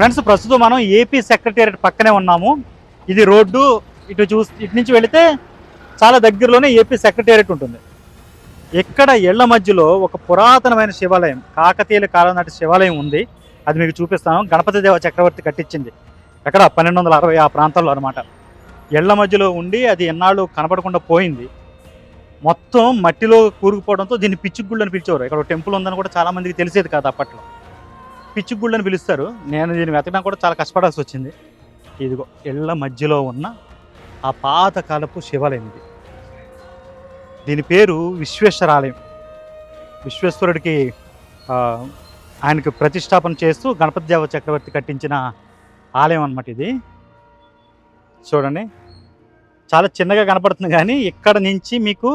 Friends ప్రస్తుతం మనం AP secretariat పక్కనే ఉన్నాము. ఇది రోడ్డు ఇటు చూ ఇటు నుంచి వెళితే చాలా దగ్గరలోనే ఏపీ సెక్రటేరియట్ ఉంటుంది. ఇక్కడ ఇళ్ళ మధ్యలో ఒక పురాతనమైన శివాలయం కాకతీయుల కాలం నాటి శివాలయం ఉంది. అది మీకు చూపిస్తాను. గణపతి దేవ చక్రవర్తి కట్టించింది ఎక్కడ? పన్నెండు వందల అరవై ఆ ప్రాంతంలో అనమాట ఇళ్ళ మధ్యలో ఉండి అది ఎన్నాళ్ళు కనపడకుండా పోయింది. మొత్తం మట్టిలో కూరుకుపోవడంతో దీన్ని పిచ్చుగుళ్ళు అని పిలిచేవారు. ఇక్కడ టెంపుల్ ఉందని కూడా చాలామందికి తెలిసేది కాదు అప్పట్లో. పిచ్చిగుళ్ళు అని పిలుస్తారు. నేను దీన్ని వెతకడం కూడా చాలా కష్టపడాల్సి వచ్చింది. ఇదిగో ఇళ్ళ మధ్యలో ఉన్న ఆ పాతకాలపు శివాలయం ఇది. దీని పేరు విశ్వేశ్వర ఆలయం విశ్వేశ్వరుడికి ఆయనకు ప్రతిష్టాపన చేస్తూ గణపతి దేవ చక్రవర్తి కట్టించిన ఆలయం అన్నమాట ఇది. చూడండి. చాలా చిన్నగా కనపడుతుంది కానీ ఇక్కడ నుంచి మీకు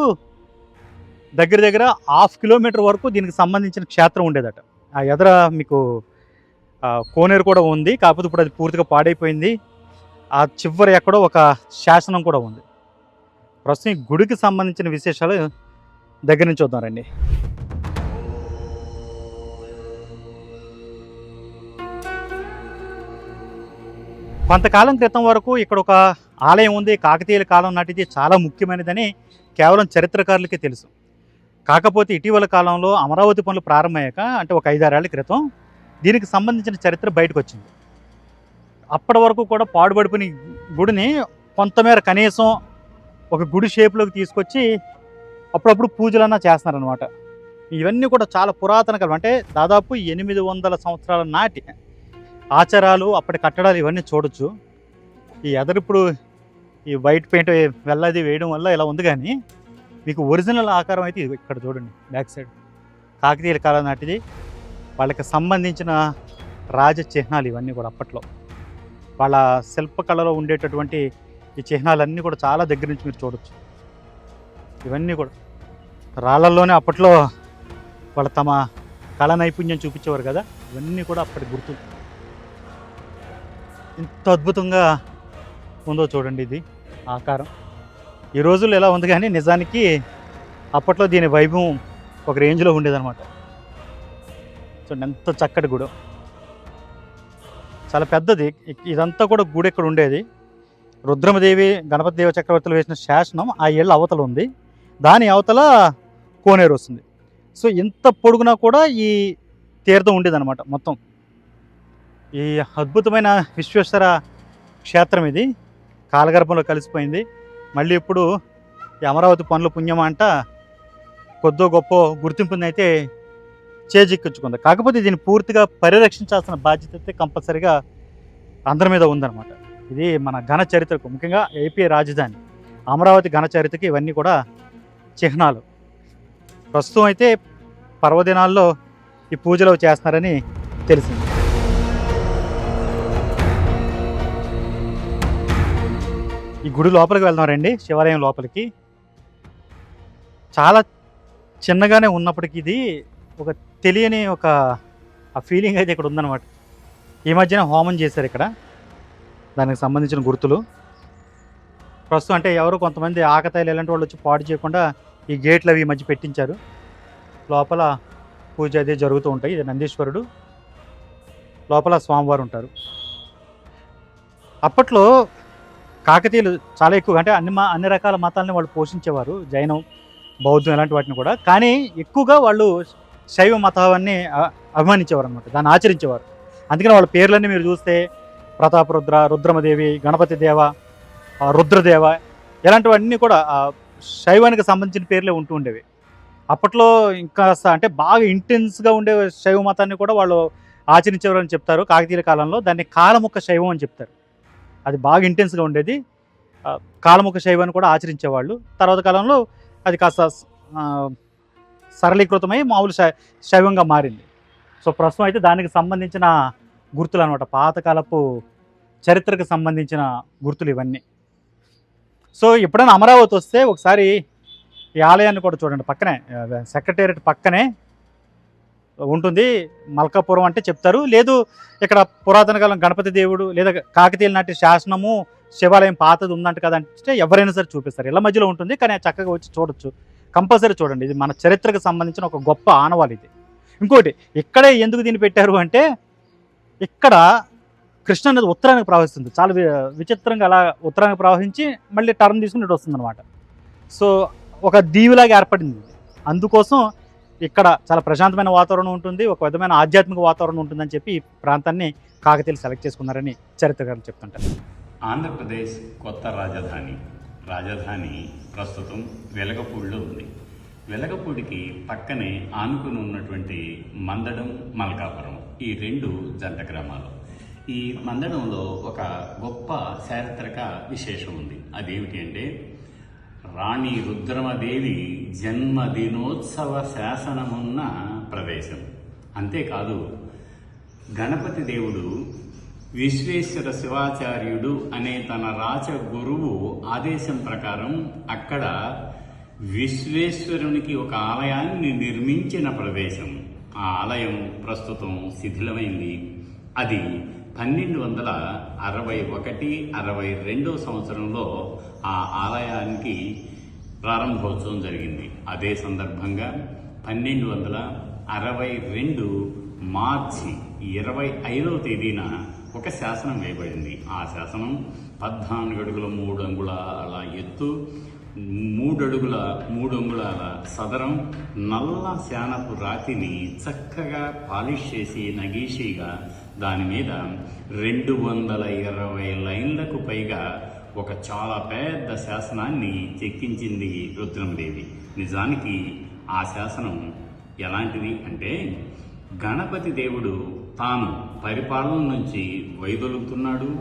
దగ్గర దగ్గర హాఫ్ కిలోమీటర్ వరకు దీనికి సంబంధించిన క్షేత్రం ఉండేదట. ఆ ఎదర మీకు కోనేరు కూడా ఉంది. కాకపోతే ఇప్పుడు అది పూర్తిగా పాడైపోయింది. ఆ చివరి ఎక్కడో ఒక శాసనం కూడా ఉంది. ప్రస్తుతం ఈ గుడికి సంబంధించిన విశేషాలు దగ్గర నుంచి చూద్దాం రండి. కొంతకాలం క్రితం వరకు ఇక్కడ ఒక ఆలయం ఉంది. కాకతీయుల కాలం నాటిది చాలా ముఖ్యమైనదని కేవలం చరిత్రకారులకే తెలుసు. కాకపోతే ఇటీవల కాలంలో అమరావతి పనులు ప్రారంభమయ్యాక అంటే ఒక ఐదారేళ్ళ క్రితం దీనికి సంబంధించిన చరిత్ర బయటకు వచ్చింది అప్పటి వరకు కూడా పాడుబడిపోయిన గుడిని కొంతమేర కనీసం ఒక గుడి షేప్లోకి తీసుకొచ్చి అప్పుడప్పుడు పూజలన్నా చేస్తున్నారనమాట ఇవన్నీ కూడా చాలా పురాతన కాలం. అంటే దాదాపు ఎనిమిది వందల సంవత్సరాల నాటి ఆచారాలు అప్పటి కట్టడాలు ఇవన్నీ చూడొచ్చు. ఈ ఎదరిప్పుడు ఈ వైట్ పెయింట్ వెళ్ళది వేయడం వల్ల ఇలా ఉంది కానీ మీకు ఒరిజినల్ ఆకారం అయితే ఇది ఇక్కడ చూడండి బ్యాక్ సైడ్. కాకతీయుల కాలం నాటిది. వాళ్ళకి సంబంధించిన రాజ చిహ్నాలు ఇవన్నీ కూడా అప్పట్లో. వాళ్ళ శిల్పకళలో ఉండేటటువంటి ఈ చిహ్నాలన్నీ కూడా చాలా దగ్గర నుంచి మీరు చూడొచ్చు. ఇవన్నీ కూడా రాళ్ళల్లోనే అప్పట్లో వాళ్ళ తమ కళ నైపుణ్యం చూపించేవారు కదా ఇవన్నీ కూడా అప్పటి గుర్తులు. ఇంత అద్భుతంగా ఉందో చూడండి ఇది ఆకారం. ఈ రోజుల్లో ఎలా ఉంది కానీ నిజానికి అప్పట్లో దీని వైభవం ఒక రేంజ్లో ఉండేదన్నమాట. చూడండి ఎంత చక్కటి గుడి. చాలా పెద్దది. ఇదంతా కూడా గుడి ఇక్కడ ఉండేది? రుద్రమదేవి గణపతి దేవ చక్రవర్తులు వేసిన శాసనం ఆ ఏళ్ళ అవతల ఉంది. దాని అవతల కోనేరు వస్తుంది. సో ఇంత పొడుగునా కూడా ఈ తీర్థం ఉండేదన్నమాట మొత్తం. ఈ అద్భుతమైన విశ్వేశ్వర క్షేత్రం ఇది. కాలగర్భంలో కలిసిపోయింది. మళ్ళీ ఇప్పుడు ఈ అమరావతి పనుల పుణ్యం అంట కొద్దో గొప్ప గుర్తింపుని అయితే చేజిక్కించుకుంది. కాకపోతే దీన్ని పూర్తిగా పరిరక్షించాల్సిన బాధ్యత అయితే కంపల్సరిగా అందరి మీద ఉందన్నమాట. ఇది మన ఘన చరిత్రకు ముఖ్యంగా ఏపీ రాజధాని అమరావతి ఘన చరిత్రకి ఇవన్నీ కూడా చిహ్నాలు. ప్రస్తుతం అయితే పర్వదినాల్లో ఈ పూజలు చేస్తున్నారని తెలిసింది. ఈ గుడి లోపలికి వెళ్దాం రండి శివాలయం లోపలికి. చాలా చిన్నగానే ఉన్నప్పటికీ ఇది ఒక తెలియని ఒక ఆ ఫీలింగ్ అయితే ఇక్కడ ఉందన్నమాట. ఈ మధ్యన హోమం చేశారు ఇక్కడ. దానికి సంబంధించిన గుర్తులు. ప్రస్తుతం అంటే ఎవరు కొంతమంది ఆకతాయిలు ఇలాంటి వాళ్ళు వచ్చి పాడు చేయకుండా ఈ గేట్లు అవి ఈ మధ్య పెట్టించారు. లోపల పూజ అది జరుగుతూ ఉంటాయి. ఇది నందీశ్వరుడు లోపల స్వామివారు ఉంటారు. అప్పట్లో కాకతీయులు చాలా ఎక్కువ అంటే అన్ని మా అన్ని రకాల మతాలని వాళ్ళు పోషించేవారు జైనం బౌద్ధం ఇలాంటి వాటిని కూడా. కానీ ఎక్కువగా వాళ్ళు శైవ మతాన్ని అభిమానించేవారు అనమాట దాన్ని ఆచరించేవారు. అందుకని వాళ్ళ పేర్లన్నీ మీరు చూస్తే ప్రతాపరుద్ర రుద్రమదేవి గణపతి దేవ రుద్రదేవ ఇలాంటివన్నీ కూడా శైవానికి సంబంధించిన పేర్లే ఉంటూ ఉండేవి. అప్పట్లో ఇంకా అంటే బాగా ఇంటెన్స్గా ఉండే శైవ మతాన్ని కూడా వాళ్ళు ఆచరించేవారు అని చెప్తారు కాకతీయుల కాలంలో. దాన్ని కాలముఖ శైవం అని చెప్తారు. అది బాగా ఇంటెన్స్గా ఉండేది. కాలముఖ శైవాన్ని కూడా ఆచరించేవాళ్ళు. తర్వాత కాలంలో అది కాస్త సరళీకృతమై మామూలు శై శైవంగా మారింది. సో ప్రస్తుతం అయితే దానికి సంబంధించిన గుర్తులు అనమాట పాతకాలపు చరిత్రకు సంబంధించిన గుర్తులు ఇవన్నీ. సో ఎప్పుడైనా అమరావతి వస్తే ఒకసారి ఈ ఆలయాన్ని కూడా చూడండి పక్కనే సెక్రటేరియట్ పక్కనే ఉంటుంది. మల్కాపురం అంటే చెప్తారు. లేదు ఇక్కడ పురాతన కాలం గణపతి దేవుడు లేదా కాకతీయుల నాటి శాసనము శివాలయం పాతది ఉందంట కదా అంటే ఎవరైనా సరే చూపిస్తారు. ఇళ్ళ మధ్యలో ఉంటుంది కానీ చక్కగా వచ్చి చూడొచ్చు. కంపల్సరీ చూడండి. ఇది మన చరిత్రకు సంబంధించిన ఒక గొప్ప ఆనవాళ్ళు ఇది. ఇంకోటి ఇక్కడే ఎందుకు దీన్ని పెట్టారు అంటే ఇక్కడ కృష్ణ అనేది ఉత్తరానికి ప్రవహిస్తుంది. చాలా విచిత్రంగా అలా ఉత్తరానికి ప్రవహించి మళ్ళీ టర్న్ తీసుకుని ఇటు వస్తుంది అనమాట సో ఒక దీవిలాగా ఏర్పడింది అందుకోసం ఇక్కడ చాలా ప్రశాంతమైన వాతావరణం ఉంటుంది ఒక విధమైన ఆధ్యాత్మిక వాతావరణం ఉంటుందని చెప్పి ఈ ప్రాంతాన్ని కాకతీయులు సెలెక్ట్ చేసుకున్నారని చరిత్రకారులు చెప్తుంటారు. ఆంధ్రప్రదేశ్ కొత్త రాజధాని. రాజధాని ప్రస్తుతం వెలగపూడిలో ఉంది. వెలగపూడికి పక్కనే ఆనుకుని ఉన్నటువంటి మందడం మల్కాపురం ఈ రెండు జంట గ్రామాలు. ఈ మందడంలో ఒక గొప్ప చారిత్రక విశేషం ఉంది. అదేమిటి అంటే రాణి రుద్రమదేవి జన్మదినోత్సవ శాసనమున్న ప్రదేశం అంతేకాదు గణపతి దేవుడు విశ్వేశ్వర శివాచార్యుడు అనే తన రాచ గురువు ఆదేశం ప్రకారం అక్కడ విశ్వేశ్వరునికి ఒక ఆలయాన్ని నిర్మించిన ప్రదేశం ఆ ఆలయం ప్రస్తుతం శిథిలమైంది. అది పన్నెండు వందల అరవై ఒకటి అరవై రెండో సంవత్సరంలో ఆ ఆలయానికి ప్రారంభోత్సవం జరిగింది. అదే సందర్భంగా పన్నెండు వందల అరవై రెండు మార్చి ఇరవై ఐదవ తేదీన ఒక శాసనం వేయబడింది. ఆ శాసనం పద్నాలుగు అడుగుల మూడు అంగుళాల ఎత్తు మూడు అడుగుల మూడు అంగుళాల సదరం నల్ల శానపు రాతిని చక్కగా పాలిష్ చేసి నగీషిగా దాని మీద రెండు వందల ఇరవై లైన్లకు పైగా ఒక చాలా పెద్ద శాసనాన్ని చెక్కించింది రుద్రమదేవి. నిజానికి ఆ శాసనం ఎలాంటిది అంటే గణపతి దేవుడు తాను పరిపాలన నుంచి వైదొలుగుతున్నాడు.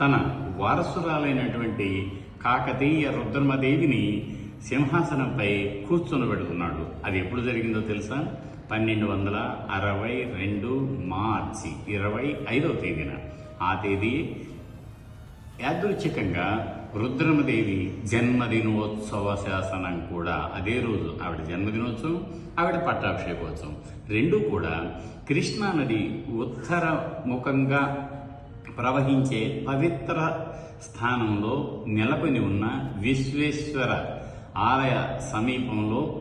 తన వారసురాలైనటువంటి కాకతీయ రుద్రమదేవిని సింహాసనంపై కూర్చొనబెడుతున్నాడు అది ఎప్పుడు జరిగిందో తెలుసా? పన్నెండు వందల అరవై రెండు మార్చి ఇరవై ఐదవ తేదీన. ఆ తేదీ యాదృచ్ఛికంగా రుద్రమదేవి జన్మదినోత్సవ శాసనం కూడా అదే రోజు ఆవిడ జన్మదినోత్సవం ఆవిడ పట్టాభిషేకోత్సవం. రెండూ కూడా కృష్ణానది ఉత్తరముఖంగా ఉత్తర ముఖంగా ప్రవహించే పవిత్ర స్థానంలో నెలకొని ఉన్న విశ్వేశ్వర ఆలయ సమీపంలో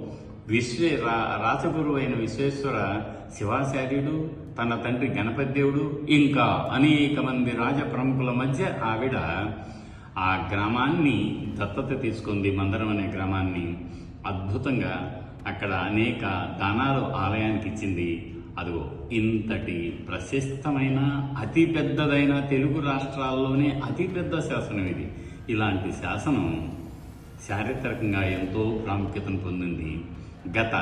విశ్వే రా రాచగురు అయిన విశ్వేశ్వర శివాచార్యుడు తన తండ్రి గణపతి దేవుడు ఇంకా అనేక మంది రాజ ప్రముఖుల మధ్య ఆవిడ ఆ గ్రామాన్ని దత్తత తీసుకుంది మందరం అనే గ్రామాన్ని. అద్భుతంగా అక్కడ అనేక దానాలు ఆలయానికి ఇచ్చింది. అదిగో ఇంతటి ప్రశస్తమైన అతి పెద్దదైన తెలుగు రాష్ట్రాల్లోనే అతి పెద్ద శాసనం ఇది. ఇలాంటి శాసనం చారిత్రకంగా ఎంతో ప్రాముఖ్యతను పొందింది. గత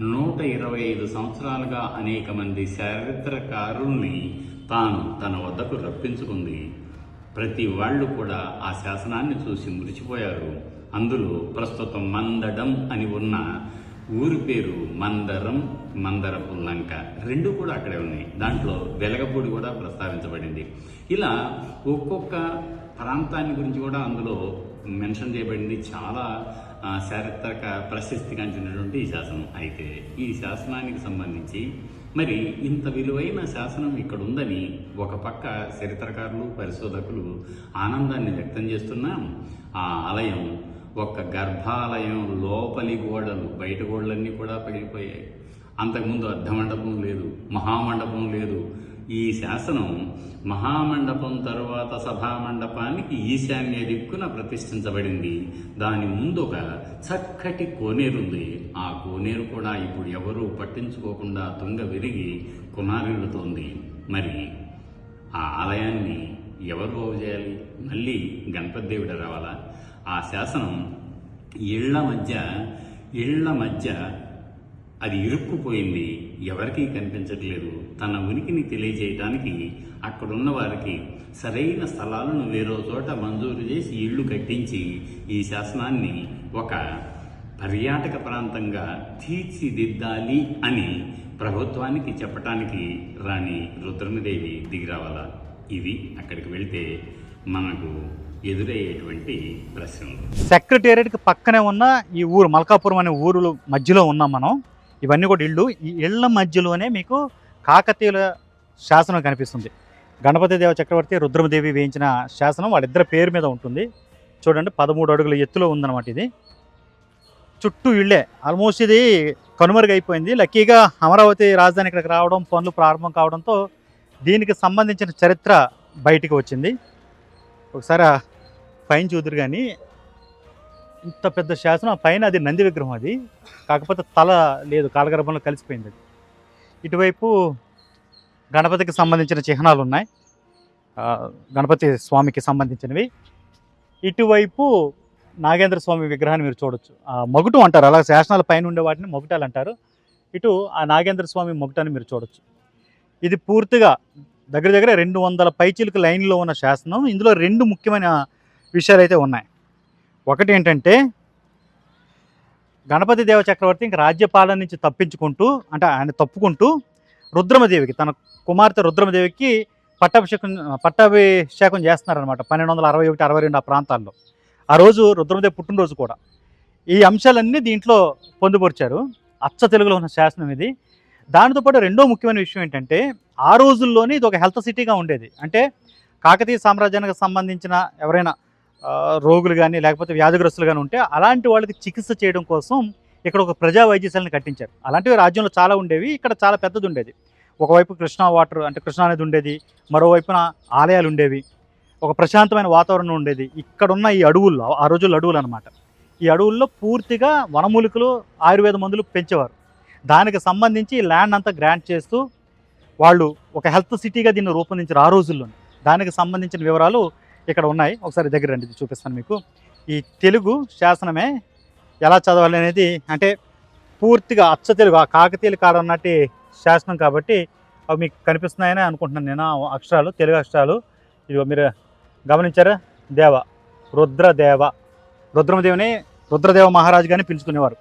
నూట ఇరవై ఐదు సంవత్సరాలుగా అనేక మంది చారిత్రకారుల్ని తాను తన వద్దకు రప్పించుకుంది. ప్రతి వాళ్ళు కూడా ఆ శాసనాన్ని చూసి మురిచిపోయారు అందులో ప్రస్తుతం మందడం అని ఉన్న ఊరి పేరు మందరం మందరపు లంక రెండు కూడా అక్కడే ఉన్నాయి. దాంట్లో వెలగపూడి కూడా ప్రస్తావించబడింది. ఇలా ఒక్కొక్క ప్రాంతాన్ని గురించి కూడా అందులో మెన్షన్ చేయబడింది. చాలా చారిత్రక ప్రశస్తిగాంచినటువంటి ఈ శాసనం. అయితే ఈ శాసనానికి సంబంధించి మరి ఇంత విలువైన శాసనం ఇక్కడ ఉందని ఒక పక్క చరిత్రకారులు పరిశోధకులు ఆనందాన్ని వ్యక్తం చేస్తున్నా ఆ ఆలయం ఒక్క గర్భాలయం లోపలి గోడలు బయట గోడలన్నీ కూడా పగిలిపోయాయి. అంతకుముందు అర్ధమండపం లేదు మహామండపం లేదు ఈ శాసనం మహామండపం తరువాత సభామండపానికి ఈశాన్య దిక్కున ప్రతిష్ఠించబడింది. దాని ముందు ఒక చక్కటి కోనేరుంది. ఆ కోనేరు కూడా ఇప్పుడు ఎవరూ పట్టించుకోకుండా తుంగ విరిగి కునారిల్లుతోంది మరి ఆ ఆలయాన్ని ఎవరు బాగు చేయాలి? మళ్ళీ గణపతి దేవుడు రావాలా? ఆ శాసనం ఇళ్ళ మధ్య ఇళ్ళ మధ్య అది ఇరుక్కుపోయింది. ఎవరికీ కనిపించట్లేదు. తన ఉనికిని తెలియజేయటానికి అక్కడున్న వారికి సరైన స్థలాలను వేరో చోట మంజూరు చేసి ఇళ్ళు కట్టించి ఈ శాసనాన్ని ఒక పర్యాటక ప్రాంతంగా తీర్చిదిద్దాలి అని ప్రభుత్వానికి చెప్పటానికి రాణి రుద్రమదేవి దిగిరావాలా? ఇవి అక్కడికి వెళ్తే మనకు ఎదురయ్యేటువంటి ప్రశ్నలు. సెక్రటేరియట్కి పక్కనే ఉన్న ఈ ఊరు మల్కాపురం అనే ఊరు మధ్యలో ఉన్నాం మనం. ఇవన్నీ కూడా ఇళ్ళు. ఈ ఇళ్ళ మధ్యలోనే మీకు కాకతీయుల శాసనం కనిపిస్తుంది. గణపతి దేవ చక్రవర్తి రుద్రమదేవి వేయించిన శాసనం వాళ్ళిద్దరి పేరు మీద ఉంటుంది. చూడండి పదమూడు అడుగుల ఎత్తులో ఉందన్నమాట ఇది. చుట్టూ ఇళ్ళే. ఆల్మోస్ట్ ఇది కనుమరుగైపోయింది. లక్కీగా అమరావతి రాజధాని ఇక్కడికి రావడం పనులు ప్రారంభం కావడంతో దీనికి సంబంధించిన చరిత్ర బయటికి వచ్చింది. ఒకసారి పైన చూదురు కానీ ఇంత పెద్ద శాసనం ఆ పైన అది నంది విగ్రహం అది. కాకపోతే తల లేదు కాలగర్భంలో కలిసిపోయింది అది. ఇటువైపు గణపతికి సంబంధించిన చిహ్నాలు ఉన్నాయి. గణపతి స్వామికి సంబంధించినవి. ఇటువైపు నాగేంద్ర స్వామి విగ్రహాన్ని మీరు చూడొచ్చు. ఆ మగుటం అంటారు. అలా శాసనాల పైన ఉండే వాటిని మొగుటాలు అంటారు. ఇటు ఆ నాగేంద్ర స్వామి మొగుటాన్ని మీరు చూడొచ్చు. ఇది పూర్తిగా దగ్గర దగ్గర రెండు వందల పైచీలకు లైన్లో ఉన్న శాసనం. ఇందులో రెండు ముఖ్యమైన విషయాలు అయితే ఉన్నాయి. ఒకటి ఏంటంటే గణపతి దేవ చక్రవర్తి ఇంక రాజ్యపాలన నుంచి తప్పించుకుంటూ అంటే ఆయన తప్పుకుంటూ రుద్రమదేవికి తన కుమార్తె రుద్రమదేవికి పట్టాభిషేకం పట్టాభిషేకం చేస్తున్నారనమాట పన్నెండు వందల అరవై ఒకటి అరవై రెండు ఆ ప్రాంతాల్లో. ఆ రోజు రుద్రమదేవి పుట్టినరోజు కూడా. ఈ అంశాలన్నీ దీంట్లో పొందుపరిచారు అచ్చ తెలుగులో ఉన్న శాసనం ఇది. దానితో పాటు రెండో ముఖ్యమైన విషయం ఏంటంటే ఆ రోజుల్లోనే ఇది ఒక హెల్త్ సిటీగా ఉండేది. అంటే కాకతీయ సామ్రాజ్యానికి సంబంధించిన ఎవరైనా రోగులు కానీ లేకపోతే వ్యాధిగ్రస్తులు కానీ ఉంటే అలాంటి వాళ్ళకి చికిత్స చేయడం కోసం ఇక్కడ ఒక ప్రజా వైద్యశాలను కట్టించారు. అలాంటివి రాజ్యంలో చాలా ఉండేవి ఇక్కడ చాలా పెద్దది ఉండేది ఒకవైపు కృష్ణా వాటర్ అంటే కృష్ణా నది ఉండేది మరోవైపున ఆలయాలు ఉండేవి. ఒక ప్రశాంతమైన వాతావరణం ఉండేది. ఇక్కడున్న ఈ అడవుల్లో ఆ రోజుల్లో అడవులు అనమాట ఈ అడవుల్లో పూర్తిగా వనమూలికలు ఆయుర్వేద మందులు పెంచేవారు. దానికి సంబంధించి ల్యాండ్ అంతా గ్రాంట్ చేస్తూ వాళ్ళు ఒక హెల్త్ సిటీగా దీన్ని రూపొందించారు ఆ రోజుల్లో దానికి సంబంధించిన వివరాలు ఇక్కడ ఉన్నాయి. ఒకసారి దగ్గర రండి ఇది చూపిస్తాను మీకు. ఈ తెలుగు శాసనమే ఎలా చదవాలి అనేది అంటే పూర్తిగా అచ్చ తెలుగు ఆ కాకతీయులు కాలం నాటి శాసనం కాబట్టి అవి మీకు కనిపిస్తున్నాయని అనుకుంటున్నాను నేను. అక్షరాలు తెలుగు అక్షరాలు. ఇదిగో మీరు గమనించారా? దేవ రుద్రదేవ. రుద్రమదేవిని రుద్రదేవ మహారాజు గారిని పిలుచుకునేవారు.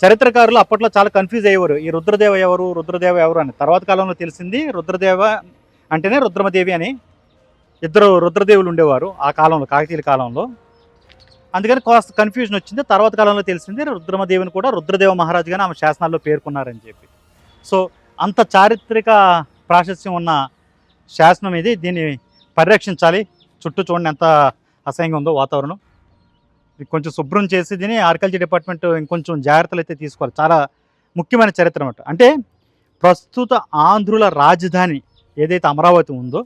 చరిత్రకారులు అప్పట్లో చాలా కన్ఫ్యూజ్ అయ్యేవారు. ఈ రుద్రదేవ ఎవరు రుద్రదేవ ఎవరు అని. తర్వాత కాలంలో తెలిసింది రుద్రదేవ అంటేనే రుద్రమదేవి అని. ఇద్దరు రుద్రదేవులు ఉండేవారు ఆ కాలంలో కాకతీయుల కాలంలో. అందుకని కాస్త కన్ఫ్యూజన్ వచ్చింది. తర్వాత కాలంలో తెలిసింది రుద్రమదేవిని కూడా రుద్రదేవ మహారాజుగానే ఆమె శాసనాల్లో పేర్కొన్నారని చెప్పి. సో అంత చారిత్రక ప్రాశస్యం ఉన్న శాసనం ఇది. దీన్ని పరిరక్షించాలి. చుట్టూ చూడండి ఎంత అసహ్యంగా ఉందో వాతావరణం. కొంచెం శుభ్రం చేసి దీన్ని ఆర్కల్చర్ డిపార్ట్మెంట్ ఇంకొంచెం జాగ్రత్తలు అయితే తీసుకోవాలి. చాలా ముఖ్యమైన చరిత్ర అన్నమాట. అంటే ప్రస్తుత ఆంధ్రుల రాజధాని ఏదైతే అమరావతి ఉందో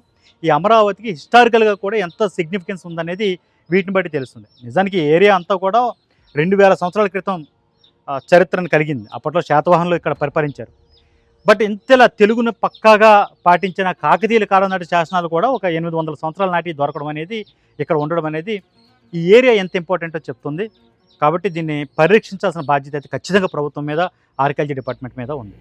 ఈ అమరావతికి హిస్టారికల్గా కూడా ఎంత సిగ్నిఫికెన్స్ ఉందనేది వీటిని బట్టి తెలుస్తుంది. నిజానికి ఏరియా అంతా కూడా రెండు వేల సంవత్సరాల క్రితం చరిత్రను కలిగింది. అప్పట్లో శాతవాహనులు ఇక్కడ పరిపాలించారు. బట్ ఇంతలా తెలుగును పక్కాగా పాటించిన కాకతీయుల కాలం నాటి శాసనాలు కూడా ఒక ఎనిమిది వందల సంవత్సరాల నాటి దొరకడం అనేది ఇక్కడ ఉండడం అనేది ఈ ఏరియా ఎంత ఇంపార్టెంటో చెప్తుంది. కాబట్టి దీన్ని పరిరక్షించాల్సిన బాధ్యత అయితే ఖచ్చితంగా ప్రభుత్వం మీద ఆర్కియాలజీ డిపార్ట్మెంట్ మీద ఉంది.